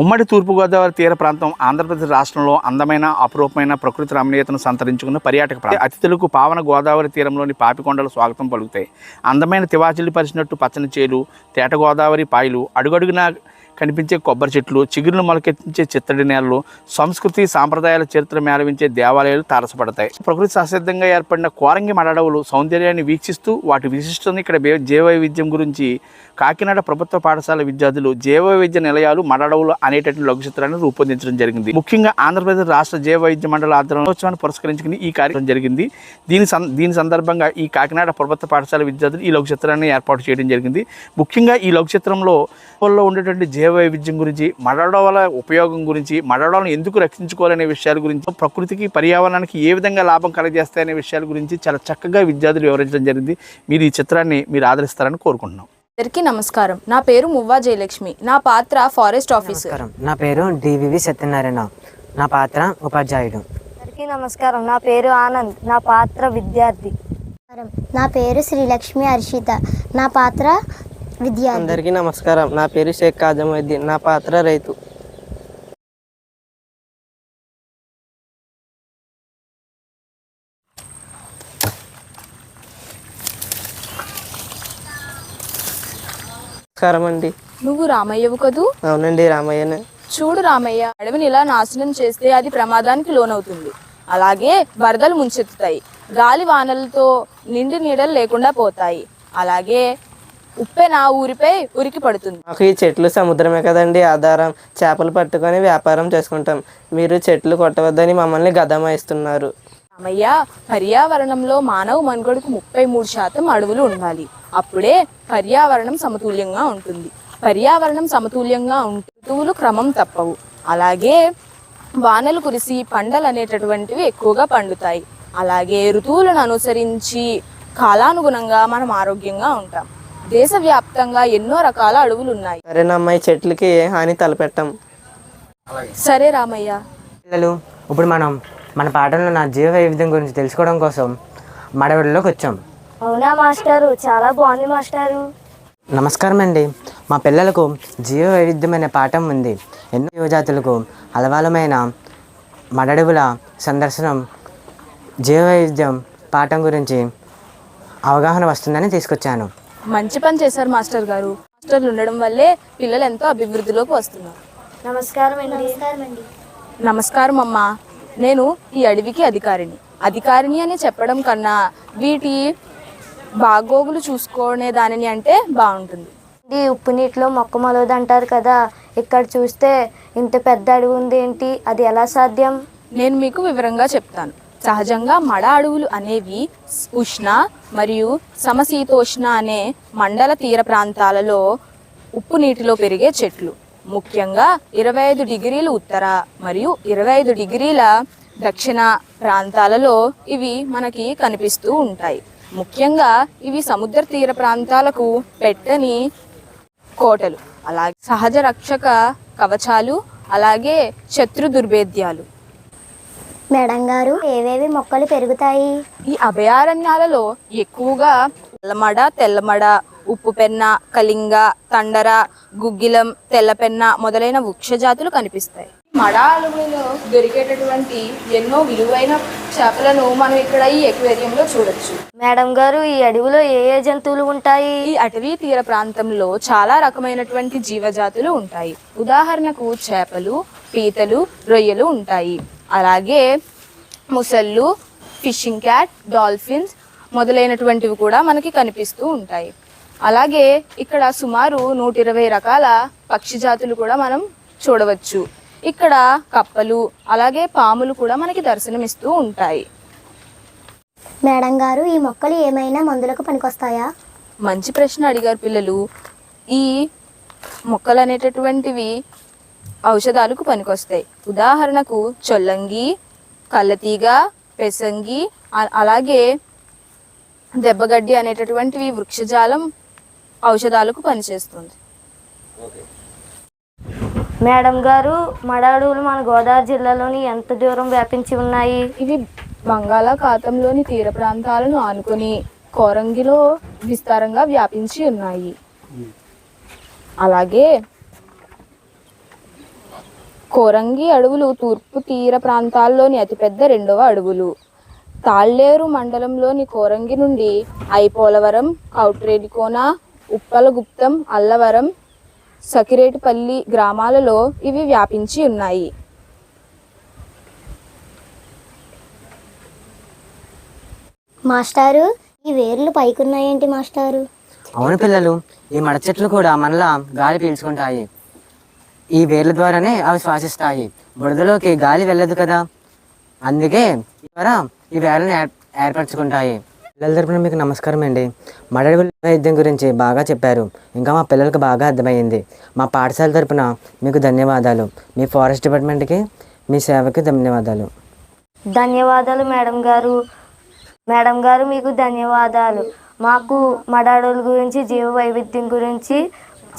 ఉమ్మడి తూర్పుగోదావరి తీర ప్రాంతం ఆంధ్రప్రదేశ్ రాష్ట్రంలో అందమైన అపురూపమైన ప్రకృతి రమణీయతను సంతరించుకున్న పర్యాటక ప్రాంతం. అతిథులకు పావన గోదావరి తీరంలోని పాపికొండలు స్వాగతం పలుకుతాయి. అందమైన తివాచిల్లి పరిచినట్టు పచ్చని చేలు తేట గోదావరి పాయలు అడుగడుగునా కనిపించే కొబ్బరి చెట్లు చిగురులు మొలకెత్తించే చిత్తడి నేలలు సంస్కృతి సాంప్రదాయాల చరిత్ర మేళవించే దేవాలయాలు తారసపడతాయి. ప్రకృతి సహసిద్ధంగా ఏర్పడిన కోరంగి మడడవులు సౌందర్యాన్ని వీక్షిస్తూ వాటి విశిష్టతను ఇక్కడ జీవవైవిధ్యం గురించి కాకినాడ ప్రభుత్వ పాఠశాల విద్యార్థులు జీవవైవిధ్య నిలయాలు మడడవులు అనేటటువంటి లఘుచిత్రాన్ని రూపొందించడం జరిగింది. ముఖ్యంగా ఆంధ్రప్రదేశ్ రాష్ట్ర జీవవైద్య మండల ఆధ్వర్యంలోత్సవాన్ని పురస్కరించుకుని ఈ కార్యక్రమం జరిగింది. దీని సం దీని సందర్భంగా ఈ కాకినాడ ప్రభుత్వ పాఠశాల విద్యార్థులు ఈ లఘుచిత్రాన్ని ఏర్పాటు చేయడం జరిగింది. ముఖ్యంగా ఈ లఘుచిత్రంలో ఉండేటువంటి జీవ వైవిధ్యం గురించి మడడవల ఉపయోగం గురించి మడడవలను ఎందుకు రక్షించుకోవాలనే విషయాల గురించి ప్రకృతికి పర్యావరణానికి ఏ విధంగా లాభం కలగజేస్తాయనే విషయాల గురించి చాలా చక్కగా విద్యార్థులు వివరించడం జరిగింది. మీరు ఈ చిత్రాన్ని మీరు ఆదరిస్తారని కోరుకుంటున్నాం. అందరికీ నమస్కారం. నా పేరు మువ్వా జయలక్ష్మి. నా పాత్ర ఫారెస్ట్ ఆఫీసర్. నమస్కారం. నా పేరు డివివి సత్యనారాయణ. నా పాత్ర ఉపాధ్యాయుడు. అందరికీ నమస్కారం. నా పేరు ఆనంద్. నా పాత్ర విద్యార్థి. నా పేరు శ్రీలక్ష్మి హర్షిత. నా పాత్ర అందరికీ నమస్కారం. నా పేరు షేక్ కాజముద్దీన్ నా పాత్ర రైతు. నమస్కారం అండి. నువ్వు రామయ్యవు కదూ? అవునండి రామయ్యనే. చూడు రామయ్య అడవిని ఇలా నాశనం చేస్తే అది ప్రమాదానికి లోనవుతుంది. అలాగే వరదలు ముంచెత్తుతాయి. గాలి వానలతో నిండి నీడలు లేకుండా పోతాయి. అలాగే ఉప్పెన ఊరిపై ఉరికి పడుతుంది. మాకు ఈ చెట్లు సముద్రమే కదండి ఆధారం. చేపలు పట్టుకొని వ్యాపారం చేసుకుంటాం. మీరు చెట్లు కొట్టవద్దని మమ్మల్ని గదమాయిస్తున్నారు. రామయ్య పర్యావరణంలో మానవ మనుగడకు ముప్పై మూడు శాతం అడవులు ఉండాలి. అప్పుడే పర్యావరణం సమతుల్యంగా ఉంటుంది. పర్యావరణం సమతుల్యంగా ఉంటే ఋతువులు క్రమం తప్పవు. అలాగే వానలు కురిసి పంటలు అనేటటువంటివి ఎక్కువగా పండుతాయి. అలాగే ఋతువులను అనుసరించి కాలానుగుణంగా మనం ఆరోగ్యంగా ఉంటాం. దేశవ్యాప్తంగా ఎన్నో రకాల అడవులు ఉన్నాయి సరేనమ్మా ఈ చెట్లకి ఏ హాని తలపెట్టాం. సరే రామయ్య. పిల్లలు ఇప్పుడు మనం మన పాఠంలో నా జీవ వైవిధ్యం గురించి తెలుసుకోవడం కోసం మడవడిలోకి వచ్చాం. అవునా మాస్టారు? చాలా బాగుంది మాస్టారు. నమస్కారం అండి. మా పిల్లలకు జీవ వైవిధ్యం అనే పాఠం ఉంది. ఎన్నో జీవజాతులకు అలవాలమైన మడడవుల సందర్శనం జీవ వైవిధ్యం పాఠం గురించి అవగాహన వస్తుందని తీసుకొచ్చాను. మంచి పని చేశారు మాస్టర్ గారు. మాస్టర్లు ఉండడం వల్లే పిల్లలు ఎంతో అభివృద్ధిలోకి వస్తున్నారు. నమస్కారం అండి. నమస్కారం అమ్మా. నేను ఈ అడవికి అధికారిని. అధికారిని అని చెప్పడం కన్నా వీటి బాగోగులు చూసుకునే దానిని అంటే బాగుంటుంది. ఇది ఉప్పు నీటిలో మొక్క మొలవదు అంటారు కదా. ఇక్కడ చూస్తే ఇంత పెద్ద అడవి ఉంది ఏంటి? అది ఎలా సాధ్యం? నేను మీకు వివరంగా చెప్తాను. సహజంగా మడ అడవులు అనేవి ఉష్ణ మరియు సమశీతోష్ణ అనే మండల తీర ప్రాంతాలలో ఉప్పు నీటిలో పెరిగే చెట్లు. ముఖ్యంగా ఇరవై ఐదు డిగ్రీల ఉత్తర మరియు ఇరవై ఐదు డిగ్రీల దక్షిణ ప్రాంతాలలో ఇవి మనకి కనిపిస్తూ ఉంటాయి. ముఖ్యంగా ఇవి సముద్ర తీర ప్రాంతాలకు పెట్టని కోటలు. అలాగే సహజ రక్షక కవచాలు అలాగే శత్రు దుర్భేద్యాలు. మేడం గారు ఏవేవి మొక్కలు పెరుగుతాయి? ఈ అభయారణ్యాలలో ఎక్కువగా తెల్లమడ తెల్లమడ ఉప్పు పెన్న కలింగ తండర గుగ్గిలం తెల్లపెన్న మొదలైన వృక్ష జాతులు కనిపిస్తాయి. మడ అడవులలో దొరికేటటువంటి ఎన్నో విలువైన చేపలను మనం ఇక్కడ ఈ ఎక్వేరియంలో చూడొచ్చు. మేడం గారు ఈ అడవిలో ఏ ఏ జంతువులు ఉంటాయి? ఈ అటవీ తీర ప్రాంతంలో చాలా రకమైనటువంటి జీవజాతులు ఉంటాయి. ఉదాహరణకు చేపలు పీతలు రొయ్యలు ఉంటాయి. అలాగే ముసళ్ళు ఫిషింగ్ క్యాట్ డాల్ఫిన్స్ మొదలైనటువంటివి కూడా మనకి కనిపిస్తూ ఉంటాయి. అలాగే ఇక్కడ సుమారు నూట ఇరవై రకాల పక్షి జాతులు కూడా మనం చూడవచ్చు. ఇక్కడ కప్పలు అలాగే పాములు కూడా మనకి దర్శనమిస్తూ ఉంటాయి. మేడం గారు ఈ మొక్కలు ఏమైనా మందులకు పనికొస్తాయా? మంచి ప్రశ్న అడిగారు పిల్లలు. ఈ మొక్కలు అనేటటువంటివి ఔషధాలకు పనికొస్తాయి. ఉదాహరణకు చొల్లంగి కళ్ళతీగ పెసంగి అలాగే దెబ్బగడ్డి అనేటటువంటివి వృక్షజాలం ఔషధాలకు పనిచేస్తుంది. మేడం గారు మడ అడవులు మన గోదావరి జిల్లాలోని ఎంత దూరం వ్యాపించి ఉన్నాయి? ఇవి బంగాళాఖాతంలోని తీర ప్రాంతాలను ఆనుకొని కోరంగిలో విస్తారంగా వ్యాపించి ఉన్నాయి. అలాగే కోరంగి అడవులు తూర్పు తీర ప్రాంతాల్లోని అతిపెద్ద రెండవ అడవులు. తాళ్ళేరు మండలంలోని కోరంగి నుండి ఐపోలవరం కౌట్రేలికోన ఉప్పలగుప్తం అల్లవరం సకిరేటిపల్లి గ్రామాలలో ఇవి వ్యాపించి ఉన్నాయి. మాస్టారు ఈ వేర్లు పైకున్నాయేంటి మాస్టారు? అవును పిల్లలు ఈ మడ చెట్లు కూడా మనలా గాలి పీల్చుకుంటాయి. ఈ వేర్ల ద్వారానే అవి శ్వాసిస్తాయి. బురదలోకి గాలి వెళ్ళదు కదా? అందుకే ఈ ద్వారా ఈ వేర్లను ఏర్పరచుకుంటాయి. పిల్లల తరపున మీకు నమస్కారం అండి. మడడవి వైద్యం గురించి బాగా చెప్పారు. ఇంకా మా పిల్లలకు బాగా అర్థమైంది. మా పాఠశాల తరపున మీకు ధన్యవాదాలు. మీ ఫారెస్ట్ డిపార్ట్మెంట్కి మీ సేవకి ధన్యవాదాలు. ధన్యవాదాలు మేడం గారు. మేడం గారు మీకు ధన్యవాదాలు. మాకు మడాడుల గురించి జీవ వైవిధ్యం గురించి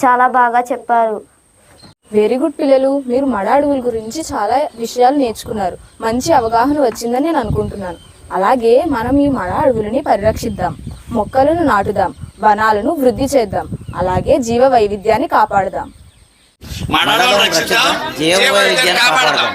చాలా బాగా చెప్పారు. వెరీ గుడ్ పిల్లలు మీరు మడ అడవుల గురించి చాలా విషయాలు నేర్చుకున్నారు. మంచి అవగాహన వచ్చిందని నేను అనుకుంటున్నాను. అలాగే మనం ఈ మడ అడవులని పరిరక్షిద్దాం మొక్కలను నాటుదాం వనాలను వృద్ధి చేద్దాం అలాగే జీవ వైవిధ్యాన్ని కాపాడుదాం జీవ వైవిధ్యాన్ని కాపాడదాం.